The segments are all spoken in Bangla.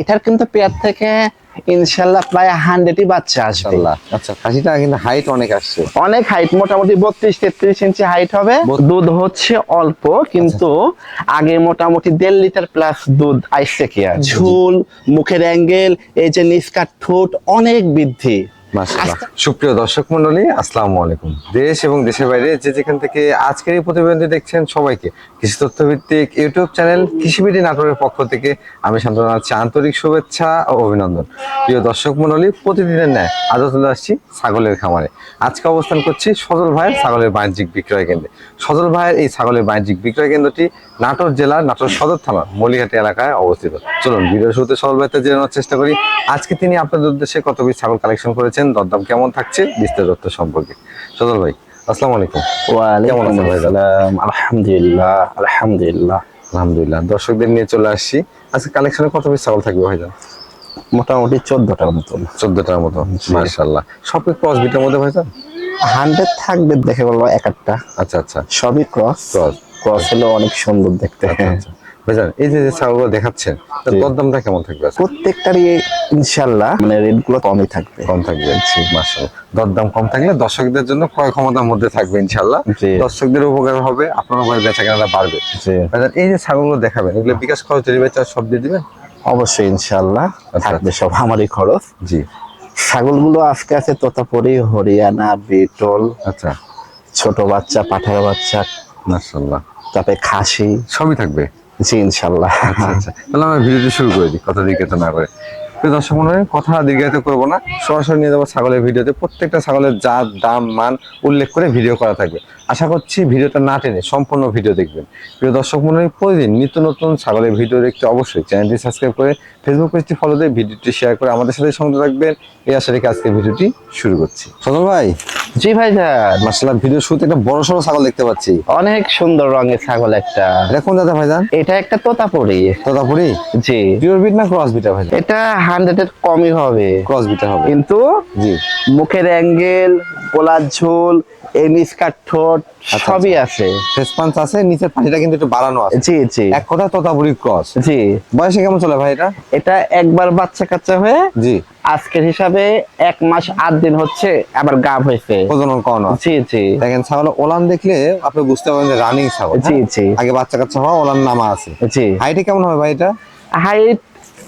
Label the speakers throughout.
Speaker 1: এটার কিন্তু পেয়ার থেকে ইনশাল্লাহ প্রায় হান্ড্রেডই বাচ্চা আসবে।
Speaker 2: আচ্ছা খাসিটা কিন্তু হাইট অনেক আসছে।
Speaker 1: অনেক হাইট মোটামুটি বত্রিশ তেত্রিশ ইঞ্চি হাইট হবে। দুধ হচ্ছে অল্প কিন্তু আগে মোটামুটি দেড় লিটার প্লাস দুধ আইসে কি আর। ঝুল মুখের অ্যাঙ্গেল এই যে নিষ্কার ঠোঁট অনেক বৃদ্ধি।
Speaker 2: সুপ্রিয় দর্শক মণ্ডলী, আসসালামু আলাইকুম। দেশ এবং দেশের বাইরে যে যেখান থেকে আজকের এই প্রতিবেদনটি দেখছেন সবাইকে, কৃষি তথ্য ভিত্তিক ইউটিউব চ্যানেল কৃষিবিডি নাটোরের পক্ষ থেকে আমি শান্তনা আন্তরিক শুভেচ্ছা ও অভিনন্দন। প্রিয় দর্শক মণ্ডলী, প্রতিদিনের ন্যায় আজও চলে আসছি ছাগলের খামারে। আজকে অবস্থান করছি সজল ভাইয়ের ছাগলের বাণিজ্যিক বিক্রয় কেন্দ্রে। সজল ভাইয়ের এই ছাগলের বাণিজ্যিক বিক্রয় কেন্দ্রটি নাটোর জেলার নাটোর সদর থানার মলিহাটি এলাকায় অবস্থিত। চলুন, ভিডিওর শুরুতে সজল ভাইতে জেনে চেষ্টা করি। আজকে তিনি আপনাদের উদ্দেশ্যে কত ছাগল কালেকশন করেছেন? দরদাম কেমন থাকছে বিস্তারিত তথ্য সম্পর্কে। সজল ভাই আসসালামু আলাইকুম। কেমন আছেন
Speaker 1: আলহামদুলিল্লাহ আলহামদুলিল্লাহ।
Speaker 2: আলহামদুলিল্লাহ। দর্শকদের নিয়ে চলে আসছি। আজকে কালেকশনে কত পিস ছাগল থাকবে ভাইজান?
Speaker 1: মোটামুটি চোদ্দটার মতন।
Speaker 2: চোদ্দটার মতো মার্শাল্লাহ সব ক্রস বিটের মধ্যে ভাইজান?
Speaker 1: হান্ড্রেড থাকবে দেখে বলব এক একটা
Speaker 2: আচ্ছা আচ্ছা।
Speaker 1: সবই ক্রস
Speaker 2: Cross।
Speaker 1: ক্রস হলে অনেক সুন্দর দেখতে।
Speaker 2: আচ্ছা আচ্ছা। ভাইজান এই যে ছাগলগুলো দেখাচ্ছেন। দরদামটা কেমন থাকবে?
Speaker 1: প্রত্যেকটারই ইনশাল্লাহ মানে রেটগুলো কমই থাকবে।
Speaker 2: কম থাকবে মার্শাল্লাহ দরদাম কম থাকলে দর্শকদের জন্য ক্রয় ক্ষমতার মধ্যে থাকবে ইনশাল্লাহ। দর্শকদের উপকার হবে আপনার উপরে বেচা কেনাটা বাড়বে। ভাইজান এই যে ছাগলগুলো দেখাবেন এগুলো বিকাশ খরচ ডেলিভারি চার্জ সব দিয়ে দিবেন?
Speaker 1: অবশ্যই ইনশাল্লাহ
Speaker 2: আচ্ছা,
Speaker 1: থাকবে সব আমারই খরচ।
Speaker 2: জি।
Speaker 1: ছাগলগুলো আজকে আছে তোতাপুরি হরিয়ানা বিটল
Speaker 2: আচ্ছা।
Speaker 1: ছোট বাচ্চা পাঠার বাচ্চা
Speaker 2: মার্শাল্লাহ
Speaker 1: তারপরে খাসি।
Speaker 2: সবই থাকবে?
Speaker 1: জি, ইনশাল্লাহ।
Speaker 2: আচ্ছা আচ্ছা। তাহলে আমরা ভিডিওটি শুরু করে দিই, কথা দীর্ঘায়িত না করে। দর্শক মনে কথা দীর্ঘায়িত করব না। সরাসরি নিয়ে যাব ছাগলের ভিডিওতে। প্রত্যেকটা ছাগলের জাত, দাম, মান উল্লেখ করে ভিডিও করা থাকবে। আশা করছি ভিডিওটা না টেনে সম্পূর্ণ ভিডিও দেখবেন। প্রিয় দর্শক মনে প্রতিদিন নিত্য নতুন ছাগলের ভিডিও দেখতে অবশ্যই চ্যানেলটি সাবস্ক্রাইব করে ফেসবুক পেজটি ফলো দিয়ে ভিডিওটি শেয়ার করে আমাদের সাথে সংযুক্ত রাখবেন এই আশা রেখে আজকে ভিডিওটি শুরু করছি। সজল ভাই?
Speaker 1: জি ভাইজান
Speaker 2: মার্শাল্লাহ ভিডিও শুরুতে একটা বড় সড়ো ছাগল দেখতে পাচ্ছি।
Speaker 1: অনেক সুন্দর রঙের ছাগল একটা।
Speaker 2: এটা কোন দাদা ভাইজান
Speaker 1: এটা একটা তোতাপুরি।
Speaker 2: তোতাপুরি?
Speaker 1: জি।
Speaker 2: পিওর বিট না ক্রস বিটা ভাই
Speaker 1: এটা হান্ড্রেড এর কমই হবে।
Speaker 2: ক্রস বিটা হবে।
Speaker 1: কিন্তু
Speaker 2: জি।
Speaker 1: মুখের অ্যাঙ্গেল গোলার ঝোল এনিস্কার ঠোঁট সবই আছে।
Speaker 2: রেসপন্স আছে নিচের পানিটা কিন্তু একটু বাড়ানো আছে।
Speaker 1: জি জি।
Speaker 2: এক কথা তোতাপুরি ক্রস।
Speaker 1: জি।
Speaker 2: বয়সে কেমন চলে ভাই এটা?
Speaker 1: এটা একবার বাচ্চা কাচ্চা হয়ে
Speaker 2: জি।
Speaker 1: আজকের হিসাবে এক মাস আট দিন হচ্ছে আবার গাব হয়েছে।
Speaker 2: প্রজনন করানো।
Speaker 1: জি জি।
Speaker 2: দেখেন ছাগল ওলান দেখলে আপনি বুঝতে পারবেন যে রানিং ছাগল
Speaker 1: জি
Speaker 2: হ্যাঁ?
Speaker 1: জি।
Speaker 2: আগে বাচ্চা কাচ্চা হওয়া ওলান নামা আছে।
Speaker 1: জি।
Speaker 2: হাইটে কেমন হবে ভাই এটা?
Speaker 1: হাইট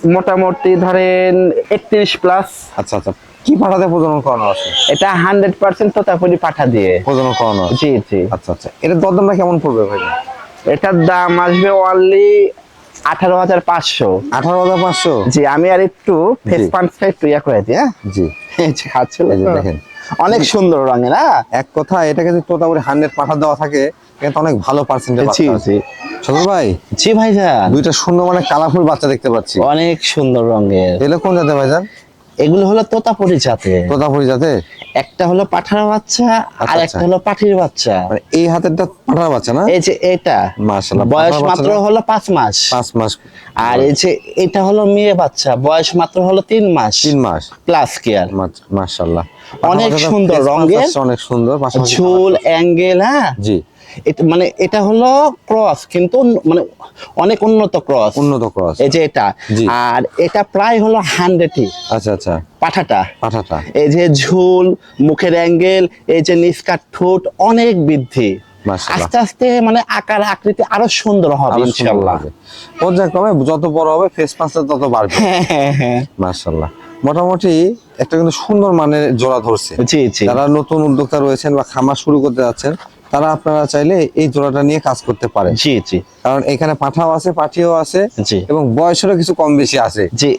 Speaker 1: মোটামুটি ধরেন একত্রিশ প্লাস
Speaker 2: আচ্ছা আচ্ছা। কি পাঠাতে প্রজনন করানো আছে?
Speaker 1: এটা হান্ড্রেড পার্সেন্ট তোতাপুরি পাঠা দিয়ে।
Speaker 2: প্রজনন করানো
Speaker 1: জি জি।
Speaker 2: আচ্ছা আচ্ছা। এটা দরদামটা কেমন পড়বে ভাই?
Speaker 1: এটার দাম আসবে অনলি আঠারো হাজার পাঁচশো।
Speaker 2: আঠারো হাজার পাঁচশো?
Speaker 1: জি আমি আর একটু ফেস পান্টটা একটু ইয়া করে দিই হ্যাঁ?
Speaker 2: জি।
Speaker 1: খাচ্ছিল।
Speaker 2: দেখেন।
Speaker 1: অনেক সুন্দর রঙের হ্যাঁ?
Speaker 2: এক কথা এটাকে যদি তোতাপুরি হান্ড্রেড পাঠা দেওয়া থাকে কিন্তু অনেক ভালো পার্সেন্টেজ
Speaker 1: জি জি।
Speaker 2: সদর ভাই?
Speaker 1: জি ভাইজান।
Speaker 2: দুইটা সুন্দর মানে কালারফুল বাচ্চা দেখতে পাচ্ছি।
Speaker 1: অনেক সুন্দর রঙের।
Speaker 2: এগুলো কোন জাতে ভাইজান?
Speaker 1: এগুলো হলো তোতাপুরি জাতে
Speaker 2: তোতাপুরি জাতে
Speaker 1: একটা হলো পাঠার বাচ্চা আর
Speaker 2: আচ্ছা।
Speaker 1: একটা হলো পাঠির বাচ্চা।
Speaker 2: মানে এই হাতেরটা পাঠার বাচ্চা না?
Speaker 1: এই যে এটা।
Speaker 2: মাশাআল্লাহ
Speaker 1: বয়স মাত্র হলো পাঁচ মাস।
Speaker 2: পাঁচ মাস।
Speaker 1: আর এই যে এটা হলো মেয়ে বাচ্চা বয়স মাত্র হলো তিন মাস।
Speaker 2: তিন মাস।
Speaker 1: প্লাস কেয়ার
Speaker 2: মাশাআল্লাহ।
Speaker 1: অনেক সুন্দর রঙের।
Speaker 2: অনেক সুন্দর
Speaker 1: ঝুল অ্যাঙ্গেল হ্যাঁ?
Speaker 2: জি।
Speaker 1: এটা মানে এটা হলো ক্রস কিন্তু মানে অনেক উন্নত ক্রস।
Speaker 2: উন্নত ক্রস।
Speaker 1: এই যে এটা। আর এটা প্রায় হলো হান্ড্রেডই
Speaker 2: আচ্ছা আচ্ছা।
Speaker 1: পাঠাটা।
Speaker 2: পাঠাটা।
Speaker 1: এই যে ঝুল মুখের অ্যাঙ্গেল এই যে নিষ্কার ঠোঁট অনেক বৃদ্ধি। আস্তে আস্তে মানে আকার আকৃতি আরও সুন্দর হবে
Speaker 2: হবে। পর্যায়ক্রমে যত বড় হবে ফেস পাঁচটা তত বাড়বে।
Speaker 1: হ্যাঁ হ্যাঁ হ্যাঁ
Speaker 2: মাশাআল্লাহ। মোটামুটি একটা কিন্তু সুন্দর মানের জোড়া ধরছে। যারা নতুন উদ্যোক্তা রয়েছেন বা খামার শুরু করতে যাচ্ছেন তারা আপনারা চাইলে এই জোড়াটা নিয়ে কাজ করতে পারেন।
Speaker 1: জি জি।
Speaker 2: কারণ এখানে পাঠাও আছে পাঠিও আছে
Speaker 1: জি।
Speaker 2: এবং বয়সেরও কিছু কম বেশি আছে।
Speaker 1: জি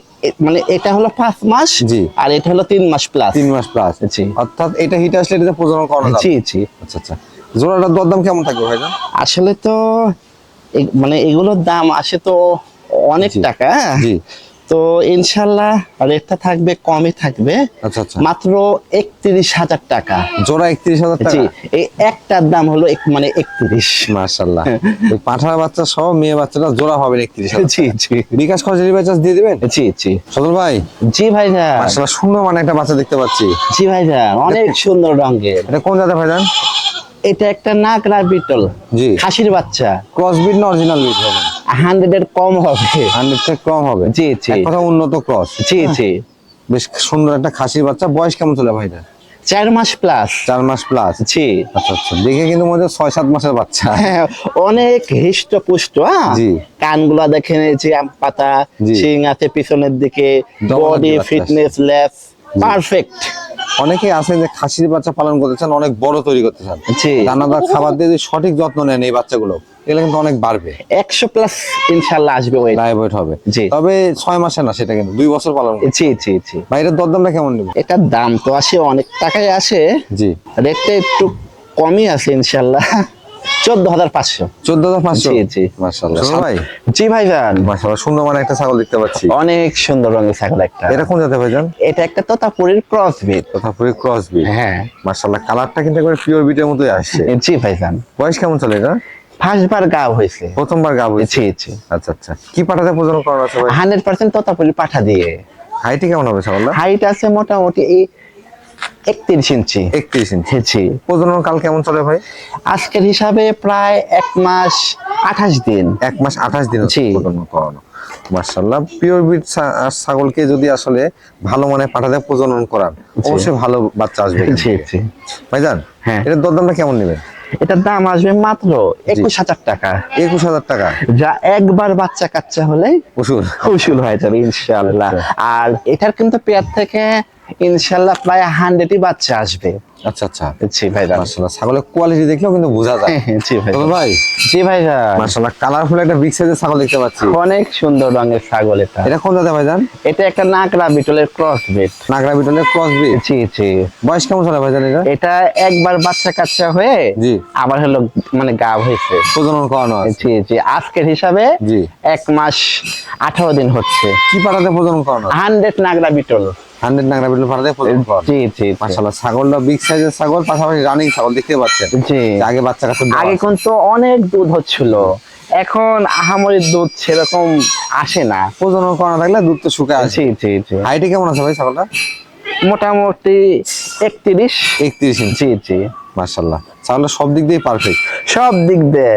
Speaker 1: মানে এটা হলো পাঁচ মাস
Speaker 2: জি।
Speaker 1: আর এটা হলো তিন মাস প্লাস
Speaker 2: তিন মাস প্লাস
Speaker 1: জি।
Speaker 2: অর্থাৎ এটা হিট আসলে এটা প্রজনন করা
Speaker 1: জি জি।
Speaker 2: আচ্ছা আচ্ছা। জোড়াটার দরদাম কেমন থাকবে ভাইজান?
Speaker 1: আসলে তো মানে এগুলোর দাম আসে তো অনেক টাকা হ্যাঁ?
Speaker 2: জি।
Speaker 1: তো ইনশাল্লাহ রেটটা থাকবে কমই থাকবে।
Speaker 2: আচ্ছা আচ্ছা।
Speaker 1: মাত্র একত্রিশ হাজার টাকা।
Speaker 2: জোড়া একত্রিশ হাজার টাকা?
Speaker 1: এই একটার দাম হলো মানে একত্রিশ।
Speaker 2: মাশাল্লাহ ওই পাঠার বাচ্চা সহ মেয়ে বাচ্চাটা জোড়া হবে একত্রিশ
Speaker 1: জি জি।
Speaker 2: বিকাশ খরচ চার্জ দিয়ে দিবেন?
Speaker 1: জি জি।
Speaker 2: সদর ভাই?
Speaker 1: জি ভাই
Speaker 2: মাশাল্লাহ সুন্দর মানে একটা বাচ্চা দেখতে পাচ্ছি।
Speaker 1: জি ভাইজান অনেক সুন্দর রঙের।
Speaker 2: এটা কোন জাতের ভাইজান?
Speaker 1: এটা একটা নাগরা বিটল
Speaker 2: জি।
Speaker 1: খাসির বাচ্চা।
Speaker 2: ক্রস বিট না অরিজিনাল বিট হবে
Speaker 1: হান্ড্রেড এর কম হবে।
Speaker 2: হান্ড্রেড থেকে কম হবে।
Speaker 1: জি, জি।
Speaker 2: কথা উন্নত ক্রস।
Speaker 1: জি জি।
Speaker 2: বেশ সুন্দর একটা খাসির বাচ্চা। বয়স কেমন চলে ভাইটা
Speaker 1: চার মাস প্লাস
Speaker 2: চার মাস প্লাস
Speaker 1: জি।
Speaker 2: আচ্ছা আচ্ছা। দেখে কিন্তু মনে ছয় সাত মাসের বাচ্চা।
Speaker 1: হ্যাঁ, অনেক হৃষ্ট পুষ্ট হ্যাঁ?
Speaker 2: জি।
Speaker 1: কানগুলা দেখেন যে আম পাতা শিং আছে পিছনের দিকে বডি ফিটনেস লেস পারফেক্ট
Speaker 2: অনেকে আছে যে খাসির বাচ্চা পালন করতে চান অনেক বড় তৈরি করতে চান। দানাদার খাবার দিয়ে যদি সঠিক যত্ন নেন এই বাচ্চাগুলো এগুলো কিন্তু অনেক বাড়বে।
Speaker 1: একশো প্লাস ইনশাল্লাহ আসবে ওই
Speaker 2: লাইভ ওয়েট হবে।
Speaker 1: জি।
Speaker 2: তবে ছয় মাসে না সেটা কিন্তু দুই বছর পালন
Speaker 1: জি জি জি।
Speaker 2: ভাই এটার দরদামটা কেমন নেবে
Speaker 1: এটার দাম তো আসে অনেক টাকায় আসে।
Speaker 2: জি।
Speaker 1: রেটটা একটু কমই আছে ইনশাল্লাহ চোদ্দ হাজার পাঁচশো।
Speaker 2: চোদ্দ হাজার পাঁচশো?
Speaker 1: জি, জি।
Speaker 2: ভাই?
Speaker 1: জি ভাইজান
Speaker 2: মার্শাল্লাহ সুন্দর মানে একটা ছাগল দেখতে পাচ্ছি।
Speaker 1: অনেক সুন্দর রঙের ছাগল একটা।
Speaker 2: এটা কোন জাতে ভাইজান
Speaker 1: এটা একটা তোতাপুরের ক্রস বিট
Speaker 2: তথা ক্রস বিট
Speaker 1: হ্যাঁ।
Speaker 2: মার্শাল্লাহ কালারটা কিন্তু একবারে পিওর বিটের মতোই আসছে।
Speaker 1: জি ভাইজান
Speaker 2: বয়স কেমন চলে এটা?
Speaker 1: ফার্স্টবার গাব হয়েছে।
Speaker 2: প্রথমবার গাব হয়েছে? আচ্ছা আচ্ছা। কি পাঠাতে প্রজনন আছে ভাই?
Speaker 1: হান্ড্রেড পার্সেন্ট তোতাপুরি পাঠা দিয়ে।
Speaker 2: হাইটে কেমন হবে ছাগলটা?
Speaker 1: হাইট আছে মোটামুটি এই একত্রিশ ইঞ্চি।
Speaker 2: একত্রিশ ইঞ্চি। প্রজনন কাল কেমন চলে ভাই?
Speaker 1: আজকের হিসাবে প্রায় এক মাস আঠাশ দিন।
Speaker 2: এক মাস আঠাশ দিন প্রজনন করানো মার্শাল্লাহ পিওর বিট ছাগলকে যদি আসলে ভালো মানে পাঠাতে প্রজনন করান অবশ্যই ভালো বাচ্চা আসবে ভাইজান
Speaker 1: হ্যাঁ।
Speaker 2: এটার দরদামটা কেমন নেবেন?
Speaker 1: এটার দাম আসবে মাত্র একুশ হাজার টাকা।
Speaker 2: একুশ হাজার টাকা?
Speaker 1: যা একবার বাচ্চা কাচ্চা হলে
Speaker 2: ওষুধ
Speaker 1: কৌশল হয়ে যাবে ইনশাল্লাহ আর এটার কিন্তু পেয়ার থেকে ইনশাল্লাহ প্রায় হান্ড্রেডই বাচ্চা আসবে।
Speaker 2: আচ্ছা আচ্ছা।
Speaker 1: জি ভাইরা
Speaker 2: মার্শাল্লাহ ছাগলের কোয়ালিটি দেখলেও কিন্তু বোঝা যায়।
Speaker 1: জি ভাই
Speaker 2: তবে ভাই
Speaker 1: জি ভাইরা
Speaker 2: মার্শাল্লাহ কালারফুল একটা বিগ সাইজের ছাগল দেখতে পাচ্ছি।
Speaker 1: অনেক সুন্দর রঙের ছাগল এটা।
Speaker 2: এটা কোন জাতে ভাইজান?
Speaker 1: এটা একটা নাকড়া বিটলের ক্রস বিট
Speaker 2: নাগরা বিটলের ক্রস বিট
Speaker 1: জি জি।
Speaker 2: বয়স কেমন চলে ভাইজান এটা?
Speaker 1: এটা একবার বাচ্চা কাচ্চা হয়ে
Speaker 2: জি।
Speaker 1: আবার হলো মানে গাব হয়েছে।
Speaker 2: প্রজনন করানো আছে।
Speaker 1: জি জি। আজকের হিসাবে
Speaker 2: জি।
Speaker 1: এক মাস আঠারো দিন হচ্ছে।
Speaker 2: কি পাঠাতে প্রজনন করানো
Speaker 1: হান্ড্রেড নাগরা বিটল।
Speaker 2: হান্ড্রেড নাগরা
Speaker 1: জি জি
Speaker 2: মার্শাল্লাহ ছাগলটা বিগ সাইজের ছাগল পাশাপাশি রানিং ছাগল দেখতে পাচ্ছেন।
Speaker 1: জি।
Speaker 2: আগে বাচ্চা কাছে
Speaker 1: আগে। কিন্তু অনেক দুধ হচ্ছিল। এখন আহামরির দুধ সেরকম আসে না।
Speaker 2: প্রজনন করানো থাকলে দুধ তো আছে
Speaker 1: জি জি
Speaker 2: হাইটে কেমন আছে ভাই ছাগলটা?
Speaker 1: মোটামুটি একত্রিশ।
Speaker 2: একত্রিশ
Speaker 1: জি জি।
Speaker 2: মার্শাল্লাহ ছাগলটা সব দিক দিয়ে পারফেক্ট
Speaker 1: সব দিক দিয়ে।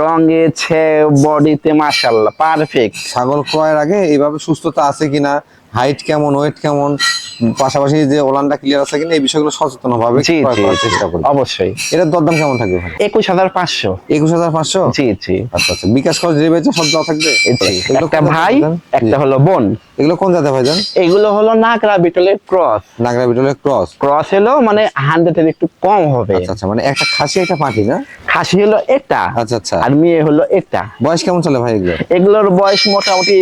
Speaker 1: রঙে ছে বডিতে মাশাল্লাহ পারফেক্ট
Speaker 2: ছাগল ক্রয়ের আগে এইভাবে সুস্থতা আছে কিনা হাইট কেমন ওয়েট কেমন পাশাপাশি যে ওলানটা ক্লিয়ার আছে কিনা এই বিষয়গুলো সচেতন ভাবে চেষ্টা করি
Speaker 1: অবশ্যই।
Speaker 2: এটার দরদাম কেমন থাকবে
Speaker 1: একুশ হাজার পাঁচশো।
Speaker 2: একুশ হাজার পাঁচশো?
Speaker 1: জি জি।
Speaker 2: আচ্ছা আচ্ছা। বিকাশ খরচ যে সব দেওয়া থাকবে?
Speaker 1: একটা ভাই একটা হলো বোন।
Speaker 2: এগুলো কোন জাতে ভাইজান
Speaker 1: এগুলো হলো নাকরা বিটলের ক্রস।
Speaker 2: নাগরা বিটলের ক্রস।
Speaker 1: ক্রস হলো মানে হান্ড্রেডের একটু কম হবে।
Speaker 2: আচ্ছা আচ্ছা মানে একটা খাসি একটা পাঠি না?
Speaker 1: খাসি হলো এটা
Speaker 2: আচ্ছা আচ্ছা।
Speaker 1: আর মেয়ে হলো এটা।
Speaker 2: বয়স কেমন চলে ভাই এগুলো
Speaker 1: এগুলোর বয়স মোটামুটি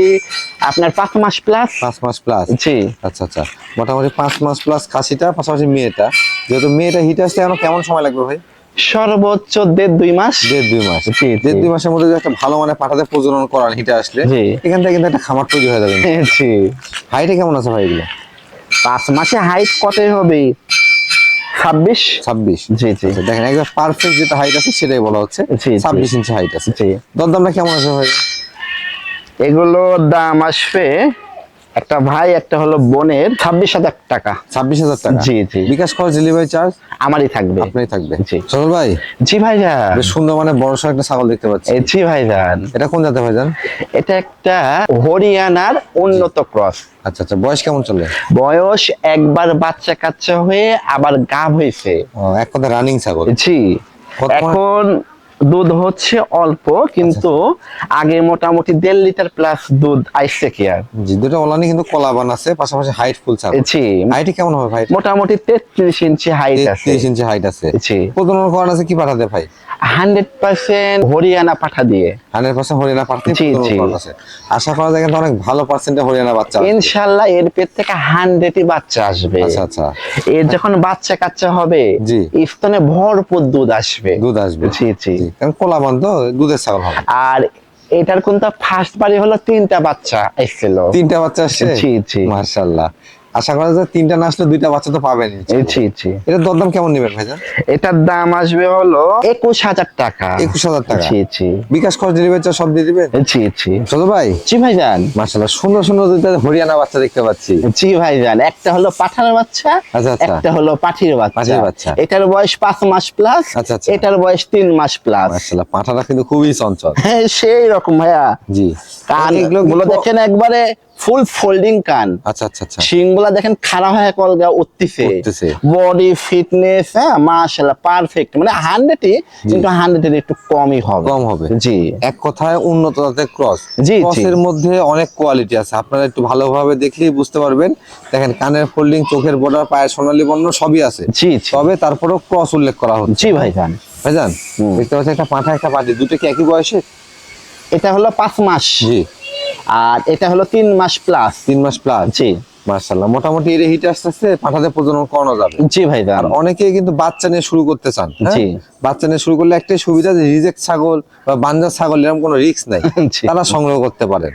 Speaker 1: আপনার পাঁচ মাস প্লাস
Speaker 2: পাঁচ মাস প্লাস
Speaker 1: জি।
Speaker 2: আচ্ছা আচ্ছা। মোটামুটি পাঁচ মাস প্লাস খাসিটা পাশাপাশি মেয়েটা। যেহেতু মেয়েটা হিট আসতে এখন কেমন সময় লাগবে ভাই?
Speaker 1: সর্বোচ্চ দেড় দুই মাস।
Speaker 2: দেড় দুই মাস। দেড় দুই মাসের মধ্যে একটা ভালো মানে পাঠাতে প্রজনন করান হিটে আসলে
Speaker 1: জি।
Speaker 2: এখান থেকে কিন্তু একটা খামার তৈরি হয়ে যাবে।
Speaker 1: জি।
Speaker 2: হাইটে কেমন আছে ভাই এগুলো?
Speaker 1: পাঁচ মাসে হাইট কত হবে? ছাব্বিশ?
Speaker 2: ছাব্বিশ।
Speaker 1: জি জি।
Speaker 2: আচ্ছা, দেখেন একদম পারফেক্ট যেটা হাইট আছে সেটাই বলা হচ্ছে। ছাব্বিশ ইঞ্চি হাইট আছে।
Speaker 1: জি।
Speaker 2: দরদামটা কেমন আছে ভাই?
Speaker 1: এগুলোর দাম আসবে একটা ভাই একটা হলো বোনের ছাব্বিশ হাজার টাকা।
Speaker 2: ছাব্বিশ হাজার টাকা?
Speaker 1: জি, জি।
Speaker 2: বিকাশ খরচ ডেলিভারি চার্জ
Speaker 1: আমারই থাকবে।
Speaker 2: আপনারই থাকবে।
Speaker 1: জি।
Speaker 2: সরল ভাই?
Speaker 1: জি ভাইজান।
Speaker 2: বেশ সুন্দর মানে বড় সড় একটা ছাগল দেখতে পাচ্ছি।
Speaker 1: জি ভাইজান।
Speaker 2: এটা কোন জাতে ভাইজান?
Speaker 1: এটা একটা হরিয়ানার উন্নত ক্রস।
Speaker 2: আচ্ছা আচ্ছা। বয়স কেমন চলে?
Speaker 1: বয়স একবার বাচ্চা কাচ্চা হয়ে আবার গাভ হয়েছে
Speaker 2: এক কথা রানিং ছাগল।
Speaker 1: জি। এখন দুধ হচ্ছে অল্প কিন্তু আগে মোটামুটি দেড় লিটার প্লাস দুধ আইসে কি আর?
Speaker 2: জি দুটো ওলানি কিন্তু কলাবান আছে পাশাপাশি হাইট ফুল চাল
Speaker 1: জি
Speaker 2: হাইট কেমন হবে ভাই?
Speaker 1: মোটামুটি তেত্রিশ ইঞ্চি হাইট আছে।
Speaker 2: তিরিশ ইঞ্চি হাইট আছে।
Speaker 1: জি
Speaker 2: প্রজনন করান আছে কি পাঠাতে ভাই?
Speaker 1: হান্ড্রেড পার্সেন্ট হরিয়ানা পাঠা দিয়ে।
Speaker 2: হান্ড্রেড পার্সেন্ট হরিয়ানা
Speaker 1: জি, জি।
Speaker 2: আশা করা যায় কিন্তু অনেক ভালো পার্সেন্টে হরিয়ানা বাচ্চা
Speaker 1: ইনশাল্লাহ এর পেট থেকে হান্ড্রেডই বাচ্চা আসবে।
Speaker 2: আচ্ছা আচ্ছা।
Speaker 1: এর যখন বাচ্চা কাচ্চা হবে
Speaker 2: জি।
Speaker 1: স্তনে ভরপুর দুধ আসবে।
Speaker 2: দুধ আসবে।
Speaker 1: জি জি।
Speaker 2: কারণ কলাবান তো দুধের ছাগল হবে।
Speaker 1: আর এটার কিন্তু ফার্স্ট বাড়ি হলো তিনটা বাচ্চা এসেছিল।
Speaker 2: তিনটা বাচ্চা আসছে?
Speaker 1: জি, জি।
Speaker 2: মার্শাল্লাহ আশা করা যায় তিনটা না আসলে দুইটা বাচ্চা তো পাবেন
Speaker 1: জি জি
Speaker 2: এটা দরদাম কেমন নেবেন ভাইজান?
Speaker 1: এটার দাম আসবে হলো একুশ হাজার টাকা।
Speaker 2: একুশ হাজার টাকা?
Speaker 1: জি জি।
Speaker 2: বিকাশ খরচ ডেলিভারি সব দিয়ে দিবেন?
Speaker 1: জি জি।
Speaker 2: ছোট ভাই?
Speaker 1: জি ভাইজান।
Speaker 2: মাশাআল্লাহ সুন্দর সুন্দর দুইটা হরিয়ানা বাচ্চা দেখতে পাচ্ছি।
Speaker 1: জি ভাইজান। একটা হলো পাঠার বাচ্চা
Speaker 2: আচ্ছা, আচ্ছা।
Speaker 1: একটা হলো পাঠির বাচ্চা।
Speaker 2: বাচ্চা।
Speaker 1: এটার বয়স পাঁচ মাস প্লাস
Speaker 2: আচ্ছা, আচ্ছা।
Speaker 1: এটার বয়স তিন মাস প্লাস
Speaker 2: মাশাআল্লাহ পাঠাটা কিন্তু খুবই চঞ্চল।
Speaker 1: হ্যাঁ সেই রকম ভাইয়া।
Speaker 2: জি।
Speaker 1: কান
Speaker 2: এগুলো
Speaker 1: গুলো দেখেন একবারে ফুল ফোল্ডিং কান।
Speaker 2: আচ্ছা আচ্ছা আচ্ছা।
Speaker 1: শিংগুলা দেখেন খারাপ হয়ে কলগা উঠতেছে।
Speaker 2: উঠতেছে।
Speaker 1: বডি ফিটনেস হ্যাঁ মাশাআল্লাহ পারফেক্ট মানে হান্ড্রেডই কিন্তু হান্ড্রেডের একটু কমই হবে।
Speaker 2: কম হবে।
Speaker 1: জি।
Speaker 2: এক কথায় উন্নত জাতের ক্রস
Speaker 1: জি।
Speaker 2: ক্রসের মধ্যে অনেক কোয়ালিটি আছে। আপনারা একটু ভালোভাবে দেখলেই বুঝতে পারবেন। দেখেন কানের ফোল্ডিং চোখের বর্ডার পায়ের সোনালী বর্ণ সবই আছে।
Speaker 1: জি
Speaker 2: তবে তারপরেও ক্রস উল্লেখ করা হচ্ছে।
Speaker 1: জি ভাইজান।
Speaker 2: ভাইজান
Speaker 1: হুম।
Speaker 2: দেখতে পাচ্ছেন একটা পাঠা একটা পাটি দুটো কি একই বয়সে?
Speaker 1: এটা হলো পাঁচ মাস।
Speaker 2: জি।
Speaker 1: আর এটা হলো তিন মাস প্লাস
Speaker 2: তিন মাস প্লাস
Speaker 1: জি।
Speaker 2: মার্শাল্লাহ মোটামুটি এর হিট আস্তে আস্তে পাঠাতে প্রজনন করানো যাবে।
Speaker 1: জি ভাই
Speaker 2: আর অনেকে কিন্তু বাচ্চা নিয়ে শুরু করতে চান হ্যাঁ?
Speaker 1: জি।
Speaker 2: বাচ্চা নিয়ে শুরু করলে একটাই সুবিধা যে রিজেক্ট ছাগল বা বাঞ্জার ছাগল এরকম কোনো রিস্ক নাই। তারা সংগ্রহ করতে পারে।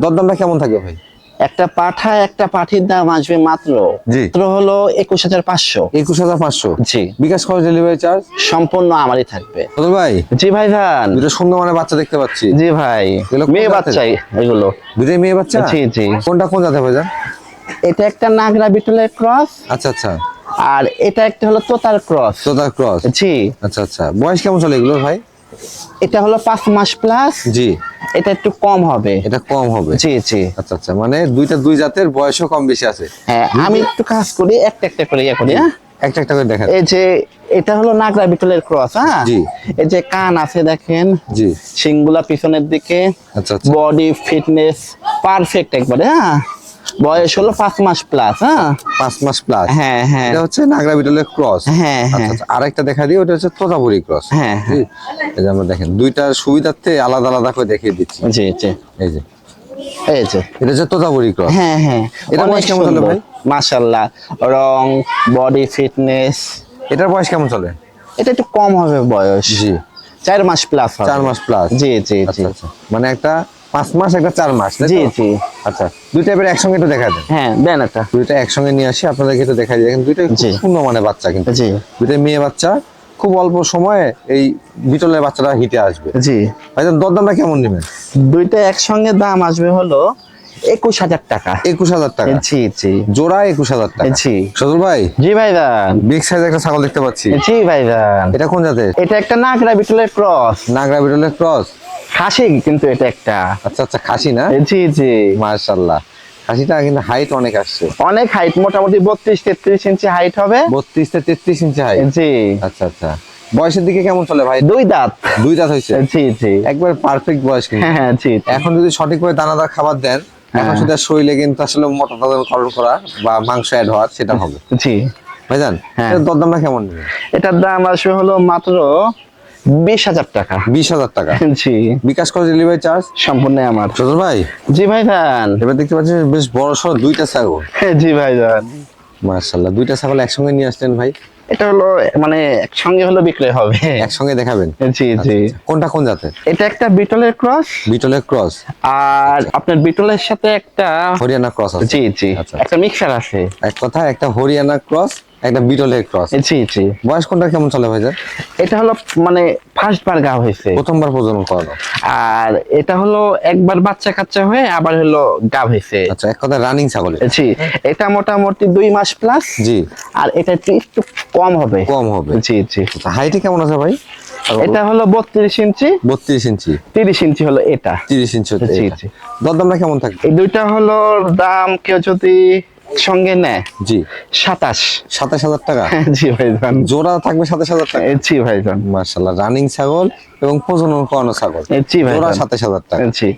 Speaker 2: দরদামটা কেমন থাকে ভাই?
Speaker 1: একটা পাঠা একটা পাঠির দাম আসবে মাত্র। মাত্র হলো একুশ হাজার পাঁচশো।
Speaker 2: একুশ হাজার পাঁচশো?
Speaker 1: জি।
Speaker 2: বিকাশ খরচ ডেলিভারি চার্জ
Speaker 1: সম্পূর্ণ আমারই থাকবে।
Speaker 2: ভাই?
Speaker 1: জি ভাইজান
Speaker 2: দুটো সুন্দর মানে বাচ্চা দেখতে পাচ্ছি।
Speaker 1: জি ভাই। মেয়ে? বাচ্চাই এগুলো।
Speaker 2: দুটোই মেয়ে বাচ্চা?
Speaker 1: জি, জি।
Speaker 2: কোনটা কোন জাতে ভাই
Speaker 1: এটা একটা নাগরা বিটলের ক্রস।
Speaker 2: আচ্ছা আচ্ছা।
Speaker 1: আর এটা একটা হলো তোতার ক্রস।
Speaker 2: তোতার ক্রস?
Speaker 1: জি।
Speaker 2: আচ্ছা আচ্ছা। বয়স কেমন চলে এগুলো ভাই?
Speaker 1: এটা হলো পাঁচ মাস প্লাস
Speaker 2: জি।
Speaker 1: এটা একটু কম হবে।
Speaker 2: এটা কম হবে?
Speaker 1: জি জি।
Speaker 2: আচ্ছা আচ্ছা মানে দুইটা দুই জাতের বয়সও কম বেশি আছে?
Speaker 1: হ্যাঁ আমি একটু কাজ করি একটা একটা করে ইয়ে করি হ্যাঁ?
Speaker 2: একটা একটা করে দেখেন।
Speaker 1: এই যে এটা হলো নাগরা বিটলের ক্রস হ্যাঁ?
Speaker 2: জি।
Speaker 1: এই যে কান আছে দেখেন।
Speaker 2: জি।
Speaker 1: শিংগুলা পিছনের দিকে।
Speaker 2: আচ্ছা আচ্ছা।
Speaker 1: বডি ফিটনেস পারফেক্ট একবারে হ্যাঁ? বয়স হলো পাঁচ মাস প্লাস হ্যাঁ?
Speaker 2: পাঁচ মাস প্লাস
Speaker 1: হ্যাঁ হ্যাঁ।
Speaker 2: এটা হচ্ছে নাগরা বিটলের ক্রস
Speaker 1: হ্যাঁ, হ্যাঁ।
Speaker 2: আচ্ছা আরেকটা দেখা দিই ওটা হচ্ছে তোতাপুরি ক্রস
Speaker 1: হ্যাঁ, হ্যাঁ।
Speaker 2: এই যে আমরা দেখেন দুইটার সুবিধার্থে আলাদা আলাদা করে দেখিয়ে দিচ্ছি।
Speaker 1: জি জি।
Speaker 2: এই যে।
Speaker 1: এই যে।
Speaker 2: এটা হচ্ছে তোতাপুরি ক্রস
Speaker 1: হ্যাঁ হ্যাঁ।
Speaker 2: এটার
Speaker 1: অনেক
Speaker 2: বয়স কেমন চলে
Speaker 1: সুন্দর।
Speaker 2: ভাই?
Speaker 1: মাশাআল্লাহ। রং বডি ফিটনেস
Speaker 2: এটার বয়স কেমন চলে?
Speaker 1: এটা একটু কম হবে বয়স।
Speaker 2: জি।
Speaker 1: চার মাস প্লাস
Speaker 2: চার মাস প্লাস
Speaker 1: জি জি জি।
Speaker 2: আচ্ছা আচ্ছা। মানে একটা পাঁচ মাস একটা চার মাস
Speaker 1: জি জি।
Speaker 2: আচ্ছা দুই টাইপের একসঙ্গে একটু দেখা দেন।
Speaker 1: হ্যাঁ দেন একটা।
Speaker 2: দুইটা একসঙ্গে নিয়ে আসি আপনাদেরকে একটু দেখা যায়
Speaker 1: জি।
Speaker 2: সুন্দর মানে বাচ্চা কিন্তু।
Speaker 1: জি।
Speaker 2: দুইটাই মেয়ে বাচ্চা খুব অল্প সময়ে এই বিটলের বাচ্চাটা হিটে আসবে।
Speaker 1: জি।
Speaker 2: ভাইজান দরদামটা কেমন নেবেন?
Speaker 1: দুইটা একসঙ্গে দাম আসবে হলো একুশ হাজার টাকা।
Speaker 2: একুশ হাজার টাকা।
Speaker 1: জি জি।
Speaker 2: জোড়া একুশ হাজার টাকা।
Speaker 1: জি।
Speaker 2: সদর ভাই?
Speaker 1: জি ভাইজান।
Speaker 2: বিগ সাইজ একটা ছাগল দেখতে পাচ্ছি।
Speaker 1: জি ভাইজান।
Speaker 2: এটা কোন জাতের?
Speaker 1: এটা একটা নাগরা বিটলের ক্রস।
Speaker 2: নাগরা বিটলের ক্রস।
Speaker 1: খাসি কিন্তু এটা একটা।
Speaker 2: আচ্ছা আচ্ছা খাসি না?
Speaker 1: জি জি।
Speaker 2: মার্শাল্লাহ খাসিটা কিন্তু হাইট অনেক আসছে।
Speaker 1: অনেক হাইট মোটামুটি বত্রিশ তেত্রিশ ইঞ্চি হাইট হবে।
Speaker 2: বত্রিশ থেকে তেত্রিশ ইঞ্চি হাইট
Speaker 1: জি।
Speaker 2: আচ্ছা আচ্ছা। বয়সের দিকে কেমন চলে ভাই?
Speaker 1: দুই দাঁত।
Speaker 2: দুই দাঁত হয়েছে?
Speaker 1: জি জি।
Speaker 2: একবার পারফেক্ট বয়স কিন্তু।
Speaker 1: হ্যাঁ হ্যাঁ জি।
Speaker 2: এখন যদি সঠিকভাবে দানাদার খাবার দেন এখন
Speaker 1: হ্যাঁ।
Speaker 2: সেটা শরীরে কিন্তু আসলে মোটা তাজাকরণ করা বা মাংস অ্যাড হওয়ার সেটা হবে।
Speaker 1: জি।
Speaker 2: ভাইজান
Speaker 1: হ্যাঁ।
Speaker 2: এটার দরদামটা কেমন? নেবেন
Speaker 1: এটার দাম আসবে হলো মাত্র বিশ হাজার টাকা।
Speaker 2: বিশ হাজার টাকা?
Speaker 1: জি।
Speaker 2: বিকাশ করে ডেলিভারি চার্জ
Speaker 1: সম্পূর্ণ আমার।
Speaker 2: সজল ভাই?
Speaker 1: জি ভাইজান।
Speaker 2: এবার দেখতে পাচ্ছেন বেশ বড় সড় দুইটা ছাগল।
Speaker 1: জি ভাইজান।
Speaker 2: মার্শাল্লাহ দুইটা ছাগল একসঙ্গে নিয়ে আসলেন ভাই?
Speaker 1: এটা হলো মানে একসঙ্গে হলো বিক্রয় হবে।
Speaker 2: একসঙ্গে দেখাবেন?
Speaker 1: জি জি।
Speaker 2: কোনটা কোন জাতের?
Speaker 1: এটা একটা বিটলের ক্রস।
Speaker 2: বিটলের ক্রস।
Speaker 1: আর আপনার বিটলের সাথে একটা
Speaker 2: হরিয়ানা ক্রস আছে।
Speaker 1: জি জি।
Speaker 2: আচ্ছা।
Speaker 1: একটা মিক্সার আছে।
Speaker 2: এক কথা একটা হরিয়ানা ক্রস একটা বিটলের ক্রস
Speaker 1: জি জি।
Speaker 2: বয়স কোনটা কেমন চলে ভাইজান?
Speaker 1: এটা হলো মানে ফার্স্ট বার গা হয়েছে।
Speaker 2: প্রথমবার প্রজনন করানো।
Speaker 1: আর এটা হলো একবার বাচ্চা কাচ্চা হয়ে আবার হলো গা হয়েছে।
Speaker 2: আচ্ছা এক কথা রানিং ছাগলের
Speaker 1: জি এটা মোটামুটি দুই মাস প্লাস
Speaker 2: জি।
Speaker 1: আর এটা একটু কম হবে।
Speaker 2: কম হবে।
Speaker 1: জি জি।
Speaker 2: হাইটে কেমন আছে ভাই?
Speaker 1: এটা হলো বত্রিশ ইঞ্চি।
Speaker 2: বত্রিশ ইঞ্চি।
Speaker 1: তিরিশ ইঞ্চি হলো এটা।
Speaker 2: তিরিশ ইঞ্চি। দরদামটা কেমন থাকবে?
Speaker 1: এই দুইটা হলো দাম কেউ যদি সঙ্গে নেয়
Speaker 2: জি।
Speaker 1: সাতাশ।
Speaker 2: সাতাশ হাজার টাকা?
Speaker 1: জি ভাইজান।
Speaker 2: জোড়া থাকবে সাতাশ হাজার টাকা?
Speaker 1: জি ভাইজান।
Speaker 2: মার্শাল্লাহ রানিং ছাগল এবং প্রজনন করানো ছাগল।
Speaker 1: জি
Speaker 2: ভাই
Speaker 1: জোড়া
Speaker 2: সাতাশ হাজার টাকা।
Speaker 1: জি।